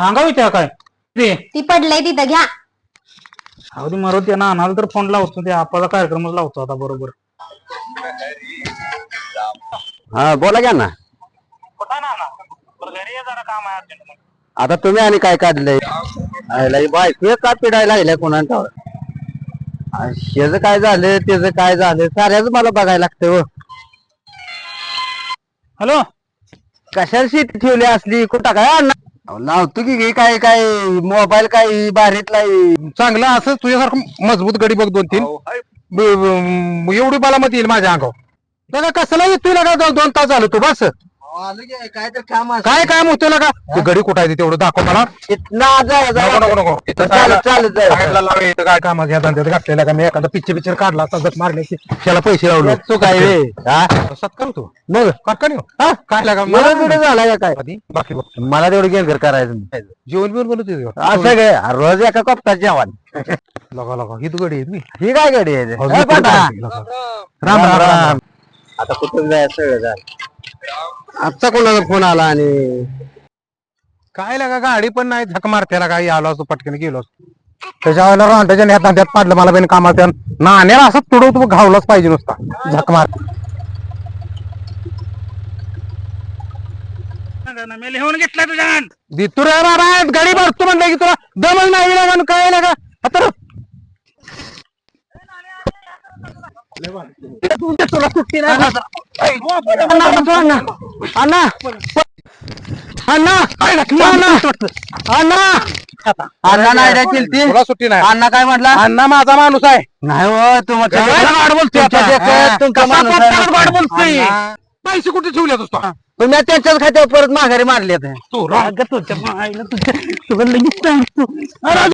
अंगावी त्या काय? ते ती पडलंय तिथं घ्या. अगदी मरो त्यांना आणाल तर फोन लावतो ते आपाचा कार्यक्रमच लावतो आता बरोबर. हा बोला घ्या ना घरी जरा काम आहे आता तुम्ही आणि काय काढलंय? आयला बायको का पिडायला लागल्या कोणाला शेज काय झालं त्याच काय झालं साऱ्याच मला बघायला लागतं हो. हॅलो? कशाला ठेवली असली? कुठं काय अण्णा? अहो, लावतो की हे काय काय मोबाईल काय बारीतला चांगलं असं तुझ्यासारखं मजबूत गडी बघ दोन तीन. ब- ब- एवढी बालामती येईल माझ्या अंगावर. लगा कसला येतोय लगा दोन तास झालं तू बस. काय तर काम काय काम होतं लगा ते गडी कुठं आहे ते तेवढं दाखव मला. नको नको नको. इथं चालत चालत जायचं. साईडला लाव, इथं काय काम घ्या धंद्यात घातलेला का? मी एखादा पिक्चर पिक्चर काढला असता जत मारले त्याला पैसे लावले. तू काय रे हा? सत्कार तू. मग? कारखाने हा? काय लागा मला बिडे झाला का काय? आधी बाकी बघ मला तेवढं गेम करायचं नाही. जेवण बिवण बोलत असं काय रोज एका कप्तात जेवण. लगा लगा. ही तू गडी आहे तुम्ही ही काय गडी आहे? ए. राम राम राम. आता कुठं जायचं? सगळं झालं. आजचा कोणाचा फोन आला आणि? काय लागा गाडी पण नाही झक मारत्याला काही आलो असतो पटकन गेलो असतो. त्याच्या वेळेला रांडाच्या ह्या तांड्यात पाडलं मला पण कामात नाण्याला असं तुडव तू घावलाच पाहिजे नुसता झक मार. मी लिहून घेतला तुझ्या तू रे बाबा गाडी भरतो म्हणलं की तुला दमच नाही लागा काय लागा. आता तुला सुट्टी नाही. अण्णा अण्णा अण्णा अण्णा अण्णा नाही केलती तुला सुट्टी नाही. अण्णा काय म्हटला? अण्णा माझा माणूस आहे. नाही हो तुमच्या गाड बोलतोय आता? तुमचा कसा माणूस आहे. पटकन गाड बोलतोय? अण्णा. पैसे कुठे ठेवले असतो पण मी त्यांच्याच खात्यावर परत माघारी मारले तू रा- तुझ्या तुझ्या तुला लगेच सांगतो. अरे,